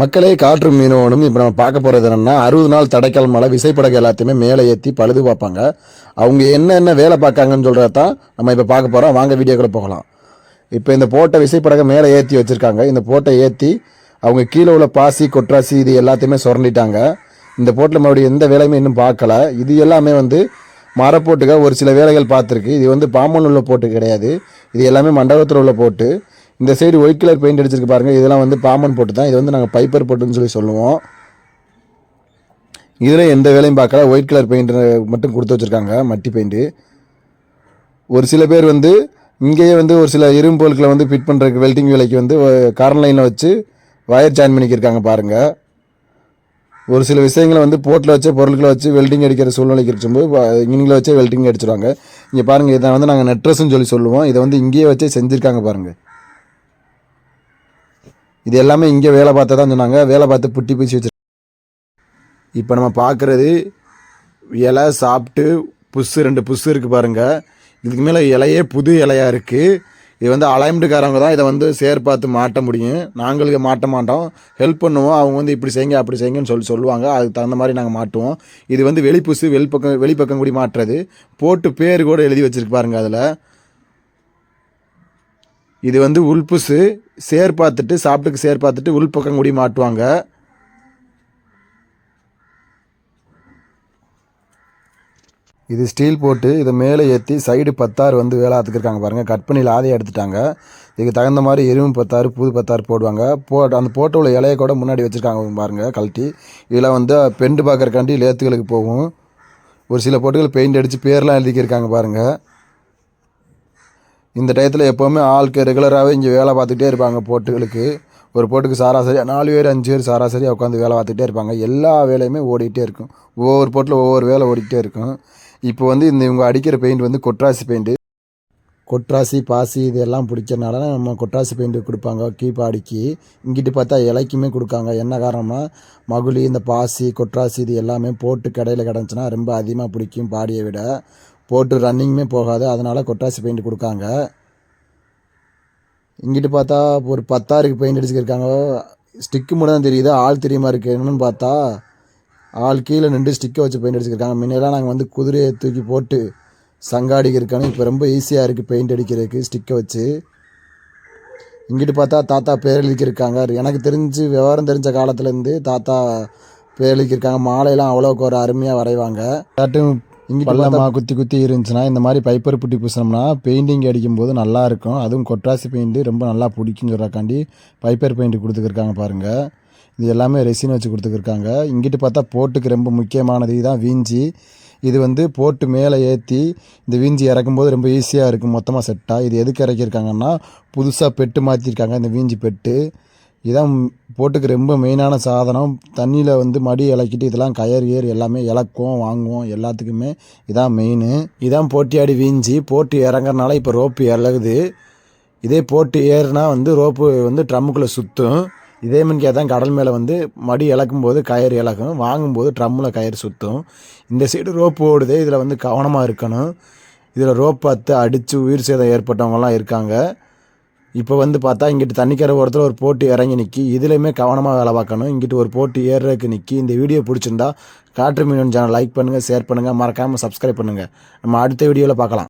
மக்களே காற்று மீனவனும் இப்போ நம்ம பார்க்க போகிறது என்னென்னா அறுபது நாள் தடைக்கால் மழை விசைப்படகு எல்லாத்தையுமே மேலே ஏற்றி பழுது பார்ப்பாங்க. அவங்க என்னென்ன வேலை பார்க்காங்கன்னு சொல்கிறத தான் நம்ம இப்போ பார்க்க போகிறோம் வாங்க வீடியோக்குள்ளே போகலாம். இப்போ இந்த போட்டை விசைப்படகை மேலே ஏற்றி வச்சுருக்காங்க. இந்த போட்டை ஏற்றி அவங்க கீழே உள்ள பாசி கொட்ராசி இது எல்லாத்தையுமே சுரண்டிட்டாங்க. இந்த போட்டில் மறுபடியும் எந்த வேலையுமே இன்னும் பார்க்கல. இது எல்லாமே வந்து மரப்போட்டுக்காக ஒரு சில வேலைகள் பார்த்துருக்கு. இது வந்து பாம்பன் உள்ள போட்டு கிடையாது. இது எல்லாமே மண்டபத்தில் உள்ள போட்டு இந்த சைடு ஒயிட் கலர் பெயிண்ட் அடிச்சிருக்கு பாருங்க. இதெல்லாம் வந்து பாம்பன் போட்டு தான். இது வந்து நாங்கள் பைப்பர் போட்டுன்னு சொல்லி சொல்லுவோம். இதில் எந்த வேலையும் பார்க்கல. ஒயிட் கலர் பெயிண்ட் மட்டும் கொடுத்து வச்சுருக்காங்க. மட்டி பெயிண்ட்டு ஒரு சில பேர் வந்து இங்கேயே வந்து ஒரு சில இரும்பு பொருட்களை வந்து ஃபிட் பண்ணுறதுக்கு வெல்டிங் வேலைக்கு வந்து கார்ன் லைனில் வச்சு வயர் ஜாயின் பண்ணிக்கிருக்காங்க பாருங்கள் ஒரு சில விஷயங்களை வந்து போட்டில் வச்சு பொருட்களை வச்சு வெல்டிங் அடிக்கிற சூழ்நிலைக்கு இருக்கும்போது இவங்களை வச்சே வெல்டிங் அடிச்சிருவாங்க. இங்கே பாருங்கள் இதை வந்து நாங்கள் நெட்ரஸ்ன்னு சொல்லி சொல்லுவோம். இதை வந்து இங்கேயே வச்சே செஞ்சுருக்காங்க பாருங்கள் இது எல்லாமே இங்கே வேலை பார்த்து தான் சொன்னாங்க. வேலை பார்த்து புட்டி பூச்சி வச்சு இப்போ நம்ம பார்க்குறது இலை சாப்பிட்டு புஸ்ஸு ரெண்டு புஸ்ஸு இருக்குது பாருங்கள் இதுக்கு மேலே இலையே புது இலையாக இருக்குது இது வந்து அலைமெண்ட்டுக்காரவங்க தான் இதை வந்து சேர் பார்த்து மாட்ட முடியும். நாங்களுக்கு மாட்ட மாட்டோம். ஹெல்ப் பண்ணுவோம். அவங்க வந்து இப்படி செய்யுங்க அப்படி செய்யுங்கன்னு சொல்லி சொல்லுவாங்க. அதுக்கு தகுந்த மாதிரி நாங்கள் மாட்டுவோம். இது வந்து வெளிப்புசு வெளிப்பக்கம் வெளிப்பக்கம் கூடி மாட்டுறது. போட்டு பேர் கூட எழுதி வச்சுருக்கு பாருங்கள் அதில். இது வந்து உள்புசு சேர் பார்த்துட்டு சாப்பிட்டுக்கு சேர் பார்த்துட்டு உள்பக்கம் கூடி மாட்டுவாங்க. இது ஸ்டீல் போட்டு இதை மேலே ஏற்றி சைடு பத்தாறு வந்து வேலை ஆத்துக்கிருக்காங்க பாருங்கள் கட் பண்ணி லாதையை எடுத்துட்டாங்க. இதுக்கு தகுந்த மாதிரி எருவும் பத்தாறு புது பத்தாறு போடுவாங்க. போ அந்த போட்டு உள்ள இலையை கூட முன்னாடி வச்சுருக்காங்க பாருங்கள் கழட்டி. இதில் வந்து பெண்டு பார்க்குறக்காண்டி லேத்துகளுக்கு போகும். ஒரு சில போட்டுகள் பெயிண்ட் அடித்து பேர்லாம் எழுதிக்கிருக்காங்க பாருங்கள் இந்த டயத்தில் எப்போவுமே ஆளுக்கு ரெகுலராகவே இங்கே வேலை பார்த்துக்கிட்டே இருப்பாங்க போட்டுகளுக்கு. ஒரு போட்டுக்கு சராசரியாக நாலு பேர் அஞ்சு பேர் சராசரியாக உட்காந்து வேலை பார்த்துக்கிட்டே இருப்பாங்க. எல்லா வேலையுமே ஓடிக்கிட்டே இருக்கும். ஒவ்வொரு போட்டில் ஒவ்வொரு வேலை ஓடிக்கிட்டே இருக்கும். இப்போ வந்து இந்த இவங்க அடிக்கிற பெயிண்ட் வந்து கொட்ராசி பெயிண்ட்டு கொட்ராசி பாசி இதெல்லாம் பிடிக்கிறனால நம்ம கொட்ராசி பெயிண்ட் கொடுப்பாங்க. கீப்பாடிக்கு இங்கிட்டு பார்த்தா இலைக்குமே கொடுக்காங்க. என்ன காரணம்னா மகுழி இந்த பாசி கொட்ராசி இது எல்லாமே போட்டு கடையில் கிடந்துச்சுன்னா ரொம்ப அதிகமாக பிடிக்கும் பாடியை விட. போட்டு ரன்னிங்குமே போகாது. அதனால் கொட்ராசி பெயிண்ட் கொடுக்காங்க. இங்கிட்டு பார்த்தா ஒரு பத்தாருக்கு பெயிண்ட் அடிச்சுக்கிருக்காங்க ஸ்டிக்கு மட்டும் தான் தெரியுது. ஆள் தெரியுமா இருக்கு என்னன்னு பார்த்தா ஆள் கீழே நின்று ஸ்டிக்கை வச்சு பெயிண்ட் அடிச்சிருக்காங்க. முன்னெல்லாம் நாங்கள் வந்து குதிரையை தூக்கி போட்டு சங்காடிக்கு இருக்கானு இப்போ ரொம்ப ஈஸியாக இருக்குது பெயிண்ட் அடிக்கிறதுக்கு ஸ்டிக்கை வச்சு. இங்கிட்டு பார்த்தா தாத்தா பேர் எனக்கு தெரிஞ்சு விவரம் தெரிஞ்ச காலத்துலேருந்து தாத்தா பேர் மாலையெல்லாம் அவ்வளோக்கு ஒரு அருமையாக வரைவாங்க. தாட்டும் பள்ளமாக குத்தி குத்தி இருந்துச்சுன்னா இந்த மாதிரி பைப்பர் புட்டி பூசினோம்னா பெயிண்டிங் அடிக்கும்போது நல்லா இருக்கும். அதுவும் கொட்ராசி பெயிண்ட்டு ரொம்ப நல்லா பிடிக்குன்னு சொல்கிறக்காண்டி பைப்பர் பெயிண்ட் கொடுத்துருக்காங்க பாருங்கள் இது எல்லாமே ரெசின் வச்சு கொடுத்துருக்காங்க இங்கிட்டு பார்த்தா போட்டுக்கு ரொம்ப முக்கியமானது. இதுதான் வீஞ்சி. இது வந்து போட்டு மேலே ஏற்றி இந்த வீஞ்சி இறக்கும்போது ரொம்ப ஈஸியாக இருக்கும். மொத்தமாக செட்டாக இது எதுக்கு இறக்கியிருக்காங்கன்னா புதுசாக பெட்டு மாற்றிருக்காங்க இந்த வீஞ்சி பெட்டு. இதான் போட்டுக்கு ரொம்ப மெயினான சாதனம். தண்ணியில் வந்து மடி இலக்கிட்டு இதெல்லாம் கயர் ஏர் எல்லாமே இலக்கும் வாங்குவோம் எல்லாத்துக்குமே இதான் மெயின். இதான் போட்டியாடி வீஞ்சி போட்டு இறங்குறனால இப்போ ரோப்பு இறகுது இதே போட்டு ஏறுனா வந்து ரோப்பு வந்து ட்ரம்முக்குள்ளே சுற்றும் இதே மணிக்கே தான் கடல் மேலே வந்து மடி இழக்கும் போது கயிறு இழக்கும் வாங்கும்போது ட்ரம்மில் கயிறு சுற்றும் இந்த சைடு ரோப்பு ஓடுது இதில் வந்து கவனமாக இருக்கணும். இதில் ரோப் பார்த்து அடித்து உயிர் சேதம் ஏற்பட்டவங்கலாம் இருக்காங்க. இப்போ வந்து பார்த்தா இங்கிட்டு தண்ணிக்கரை ஓரத்தில் ஒரு போட்டு இறங்கி நிற்கி இதுலேயுமே கவனமாக வேலை பார்க்கணும். இங்கிட்டு ஒரு போட்டு ஏறுறதுக்கு நிற்கி இந்த வீடியோ பிடிச்சிருந்தா காற்று மீன் சேனல் லைக் பண்ணுங்கள் ஷேர் பண்ணுங்கள் மறக்காமல் சப்ஸ்கிரைப் பண்ணுங்கள் நம்ம அடுத்த வீடியோவில் பார்க்கலாம்.